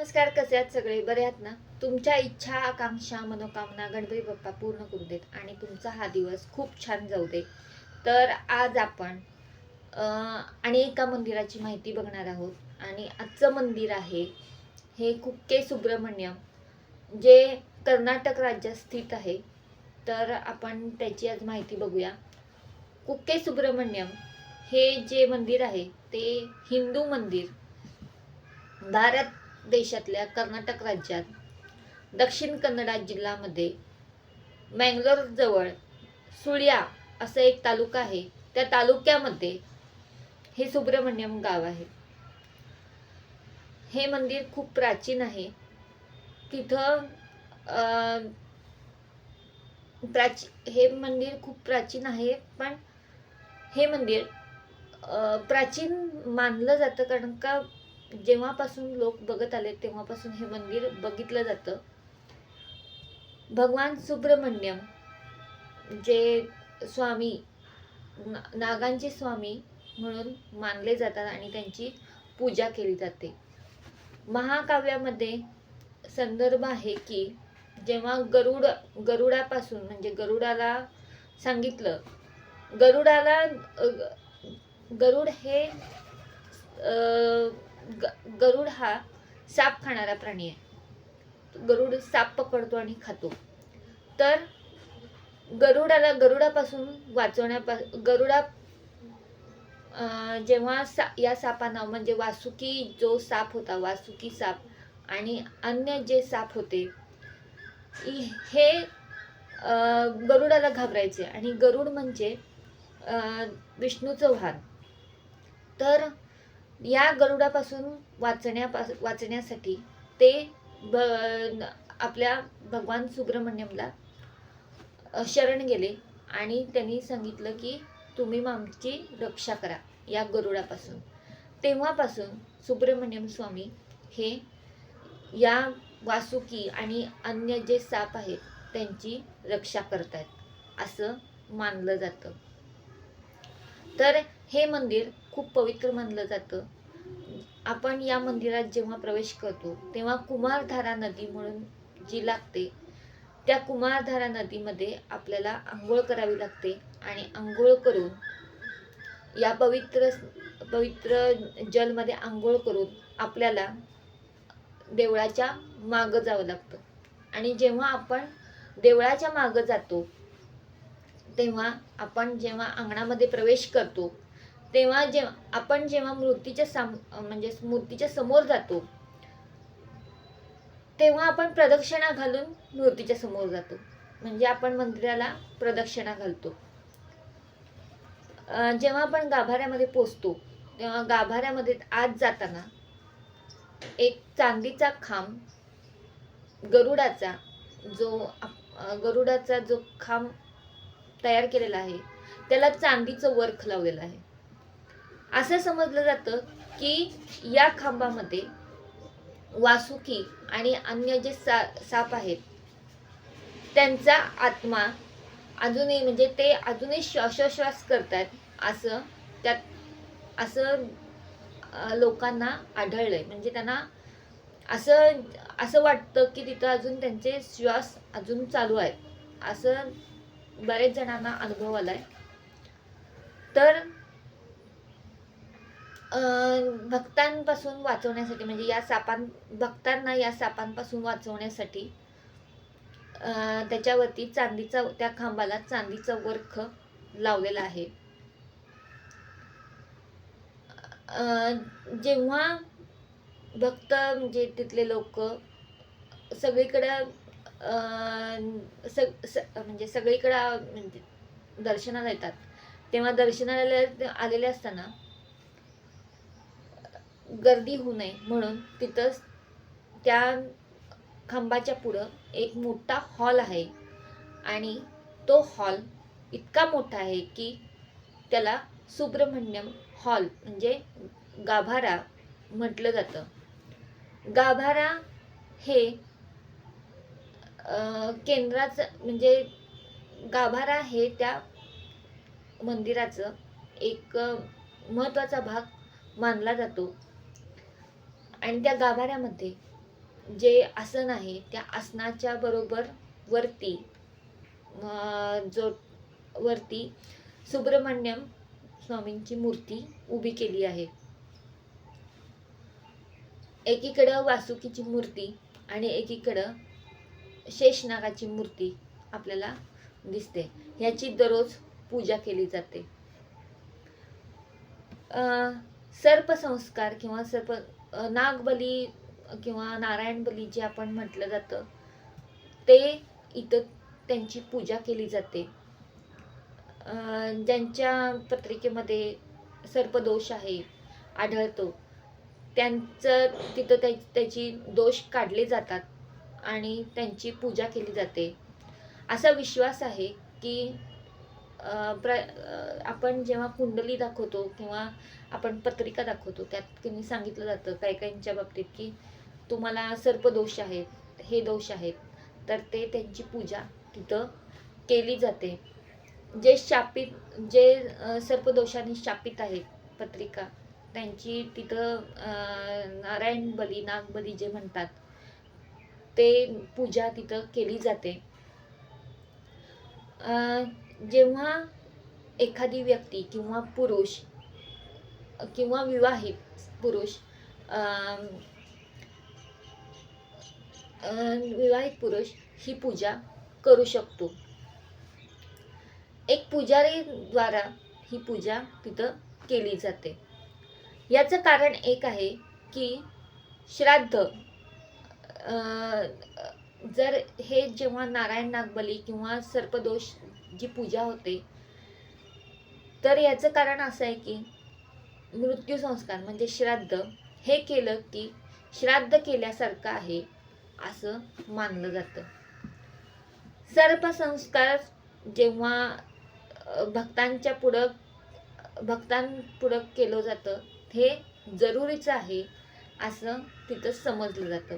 नमस्कार कसे आहात सगळे? बरे आहात ना? तुमच्या इच्छा आकांक्षा मनोकामना गणपती बाप्पा पूर्ण करू देत आणि तुमचा हा दिवस खूप छान जाऊ दे. तर आज आपण आणि एका मंदिराची माहिती बघणार आहोत. आणि आजचं मंदिर आहे हे कुक्के सुब्रमण्यम जे कर्नाटक राज्यात स्थित आहे. तर आपण त्याची आज माहिती बघूया. कुक्के सुब्रमण्यम हे जे मंदिर आहे ते हिंदू मंदिर भारत देशातल्या कर्नाटक राज्यात दक्षिण कन्नडा जिल्ह्यामध्ये मँगलोरजवळ सुळ्या असं एक तालुका आहे. त्या तालुक्यामध्ये हे सुब्रमण्यम गाव आहे. हे मंदिर खूप प्राचीन आहे. तिथं प्राची हे मंदिर खूप प्राचीन आहे पण हे मंदिर प्राचीन मानलं जातं कारण का जेव्हापासून लोक बघत आले तेव्हापासून हे मंदिर बघितलं जातं. भगवान सुब्रमण्यम जे स्वामी ना- नागांचे स्वामी म्हणून मानले जातात आणि त्यांची पूजा केली जाते. महाकाव्यामध्ये संदर्भ आहे की जेव्हा गरुड गरुडापासून म्हणजे गरुडाला सांगितलं गरुडाला ग- गरुड हे ग- गरुड हा साप खाणारा प्राणी आहे. गरुड साप पकडतो आणि खातो. तर गरुडाला गरुडापासून वाचवण्यापा गरुडा जेव्हा सा या सापांना म्हणजे वासुकी जो साप होता वासुकी साप आणि अन्य जे साप होते हे गरुडाला घाबरायचे. आणि गरुड म्हणजे विष्णू विष्णूचं वाहन तर या गरुडापासून वाचण्यापास वाचण्यासाठी ते ब आपल्या भगवान सुब्रमण्यमला शरण गेले आणि त्यांनी सांगितलं की तुम्ही आमची रक्षा करा या गरुडापासून. तेव्हापासून सुब्रमण्यम स्वामी हे या वासुकी आणि अन्य जे साप आहेत त्यांची रक्षा करतायत असं मानलं जातं. तर हे मंदिर खूप पवित्र मानलं जातं. आपण या मंदिरात जेव्हा प्रवेश करतो तेव्हा कुमारधारा नदी म्हणून जी लागते त्या कुमारधारा नदीमध्ये आपल्याला आंघोळ करावी लागते आणि आंघोळ करून या पवित्र पवित्र जलमध्ये आंघोळ करून आपल्याला देवळाच्या मागं जावं लागतं. आणि जेव्हा आपण देवळाच्या मागं जातो तेव्हा आपण जेव्हा अंगणामध्ये प्रवेश करतो तेव्हा जेव्हा आपण जेव्हा मूर्तीच्या साम म्हणजे मूर्तीच्या समोर जातो तेव्हा आपण प्रदक्षिणा घालून मूर्तीच्या समोर जातो. म्हणजे आपण मंदिराला प्रदक्षिणा घालतो. जेव्हा आपण गाभाऱ्यामध्ये पोचतो तेव्हा गाभाऱ्यामध्ये आत जाताना एक चांदीचा खांब गरुडाचा जो आप- गरुडाचा जो खांब तयार केलेला आहे त्याला चांदीचं वर्ख लावलेलं आहे. असं समजलं जातं की या खांबामध्ये वासुकी आणि अन्य जे सा साप आहेत त्यांचा आत्मा अजूनही म्हणजे ते अजूनही श्वासोश्वास करतात असं त्यात असं लोकांना आढळलं आहे म्हणजे त्यांना असं असं वाटतं की तिथं अजून त्यांचे श्वास अजून चालू आहेत. असं बरेच जणांना अनुभव आला आहे तर भक्तांपासून वाचवण्यासाठी म्हणजे या सापां भक्तांना या सापांपासून वाचवण्यासाठी त्याच्यावरती चांदीचा त्या खांबाला चांदीचा वर्ख लावलेला आहे. जेव्हा भक्त म्हणजे तिथले लोक सगळीकडं सग स- स- म्हणजे सगळीकडं म्हणजे दर्शनाला येतात. तेव्हा दर्शनाला आलेले असताना गर्दी होऊ नये म्हणून तिथं त्या खांबाच्या पुढं एक मोठा हॉल आहे. आणि तो हॉल इतका मोठा आहे की त्याला सुब्रमण्यम हॉल म्हणजे गाभारा म्हटलं जातं. गाभारा हे केंद्राचं म्हणजे गाभारा हे त्या मंदिराचं एक महत्त्वाचा भाग मानला जातो. आणि त्या गाभाऱ्यामध्ये जे आसन आहे त्या आसनाच्या बरोबर वरती जो वरती सुब्रमण्यम स्वामींची मूर्ती उभी केली आहे. एकीकडं वासुकीची मूर्ती आणि एकीकडं शेषनागाची मूर्ती आपल्याला दिसते. ह्याची दररोज पूजा केली जाते. सर्पसंस्कार किंवा सर्प नागबली किंवा नारायण बली जे आपण म्हटलं जातं ते इथं त्यांची पूजा केली जाते. ज्यांच्या पत्रिकेमध्ये सर्पदोष आहे आढळतो त्यांचं तिथं त्या त्याची दोष काढले जातात आणि त्यांची पूजा केली जाते. असा विश्वास आहे की प्र आपण जेव्हा कुंडली दाखवतो किंवा आपण पत्रिका दाखवतो त्यात त्यांनी सांगितलं जातं काही काहींच्या बाबतीत की तुम्हाला सर्पदोष आहेत हे दोष आहेत तर ते त्यांची पूजा तिथं केली जाते. जे शापित जे सर्पदोषाने शापित आहेत पत्रिका त्यांची तिथं नारायण बली नागबली जे म्हणतात ते पूजा तिथं केली जाते. जेव्हा एखादी व्यक्ती किंवा पुरुष किंवा विवाहित पुरुष विवाहित पुरुष ही पूजा करू शकतो. एक पुजारी द्वारा ही पूजा तिथं केली जाते. याचं कारण एक आहे की श्राद्ध जर हे जेव्हा नारायण नागबली किंवा सर्पदोष जी पूजा होते. तर याचं कारण असं आहे की मृत्यू संस्कार म्हणजे श्राद्ध हे केलं की श्राद्ध केल्यासारखं आहे असं मानलं जातं. सर्पसंस्कार जेव्हा भक्तांच्या पुढं भक्तांपुढं केलं जातं हे जरुरीचं आहे असं तिथं समजलं जातं.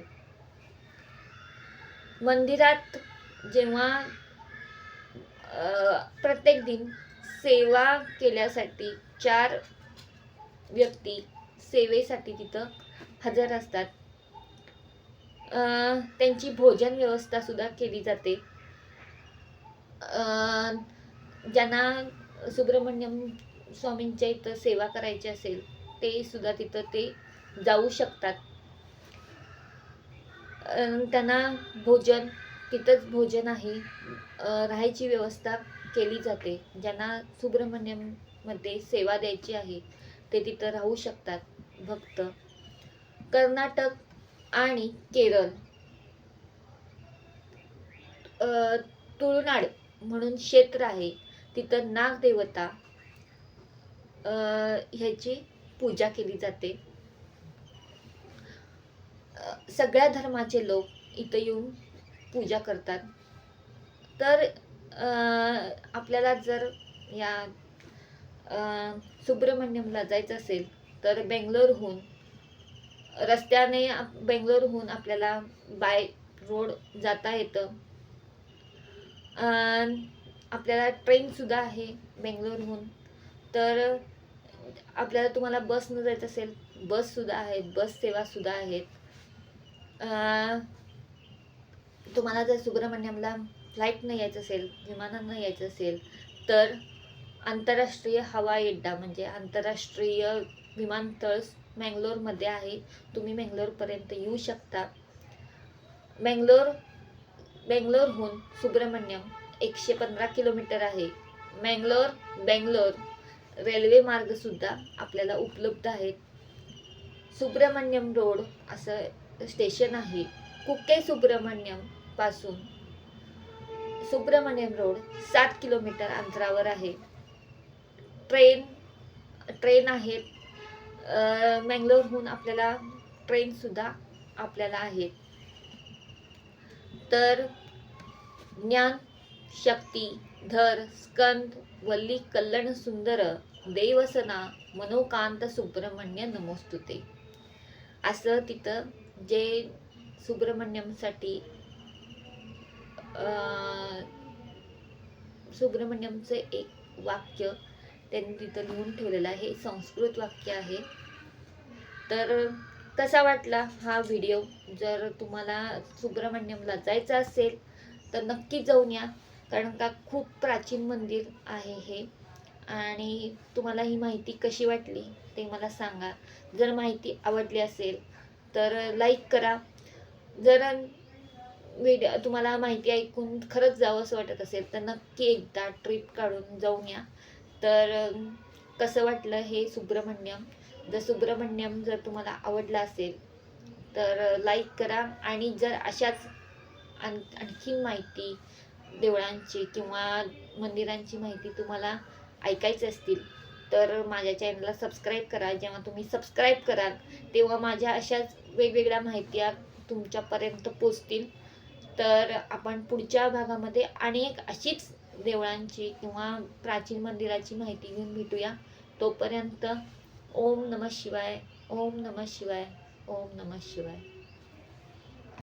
मंदिरात जेव्हा प्रत्येक दिन सेवा केल्यासाठी चार व्यक्ती सेवेसाठी तिथं हजर असतात. त्यांची भोजन व्यवस्था सुद्धा केली जाते. ज्यांना सुब्रमण्यम स्वामींच्या इथं सेवा करायची असेल ते सुद्धा तिथं ते जाऊ शकतात. त्यांना भोजन तिथंच भोजन आहे राहायची व्यवस्था केली जाते. ज्यांना सुब्रमण्यममध्ये सेवा द्यायची आहे ते तिथं राहू शकतात भक्त. कर्नाटक आणि केरळ. तुळुनाड तुळनाड म्हणून क्षेत्र आहे तिथं नागदेवता ह्याची पूजा केली जाते. सगळ्या धर्माचे लोक इथं येऊन पूजा करतात. तर आपल्याला जर या सुब्रमण्यमला जायचं असेल तर बेंगलोरहून रस्त्याने आप- बेंगलोरहून आपल्याला बाय रोड जाता येतं. आपल्याला ट्रेनसुद्धा आहे बेंगलोरहून. तर आपल्याला तुम्हाला बसनं जायचं असेल बससुद्धा आहेत बस सेवासुद्धा आहेत. तुम्हाला जर सुब्रमण्यमला फ्लाईटनं यायचं असेल विमानानं यायचं असेल तर आंतरराष्ट्रीय हवाई अड्डा म्हणजे आंतरराष्ट्रीय विमानतळ मँगलोरमध्ये आहे. तुम्ही मँगलोरपर्यंत येऊ शकता. मँगलोर बेंगलोरहून सुब्रमण्यम एकशे पंधरा किलोमीटर आहे. मँगलोर बेंगलोर रेल्वे मार्गसुद्धा आपल्याला उपलब्ध आहेत. सुब्रमण्यम रोड असं स्टेशन आहे. कुके सुब्रमण्यम पासून. सुब्रमण्यम रोड सात किलोमीटर अंतरावर आहे. ट्रेन ट्रेन आहेत मँगलोरहून आपल्याला ट्रेनसुद्धा आपल्याला आहेत तर ज्ञान शक्ती धर स्कंद वल्ली कल्याण सुंदर देवसना मनोकांत सुब्रमण्य नमोस्तुते. असं तिथं जे सुब्रमण्यमसाठी सुब्रमण्यमचं सुब्रह्मण्यमचं एक वाक्य त्यांनी तिथं लिहून ठेवलेलं आहे. हे संस्कृत वाक्य आहे. तर कसा वाटला हा व्हिडिओ जर तुम्हाला सुब्रमण्यमला जायचं असेल तर नक्की जाऊन या. कारण का खूप प्राचीन मंदिर आहे हे. आणि तुम्हाला ही माहिती कशी वाटली ते मला सांगा. जर माहिती आवडली असेल तर लाईक करा. जर व्हिडिओ तुम्हाला माहिती ऐकून खरंच जावं असं वाटत असेल तर नक्की एकदा ट्रिप काढून जाऊन या. तर कसं वाटलं हे सुब्रमण्यम? जर सुब्रह्मण्यम जर तुम्हाला आवडलं असेल तर लाईक करा आणि जर अशाच आण आणखीन माहिती देवळांची किंवा मंदिरांची माहिती तुम्हाला ऐकायची असतील तर माझ्या चॅनलला सबस्क्राईब करा. जेव्हा तुम्ही सबस्क्राईब कराल तेव्हा माझ्या अशाच वेगवेगळ्या माहिती तुमच्यापर्यंत पोचतील. तर आपण पुढच्या भागामध्ये अनेक अशीच देवळांची किंवा प्राचीन मंदिराची माहिती घेऊन भेटूया. तोपर्यंत ओम नमः शिवाय ओम नमः शिवाय ओम नमः शिवाय.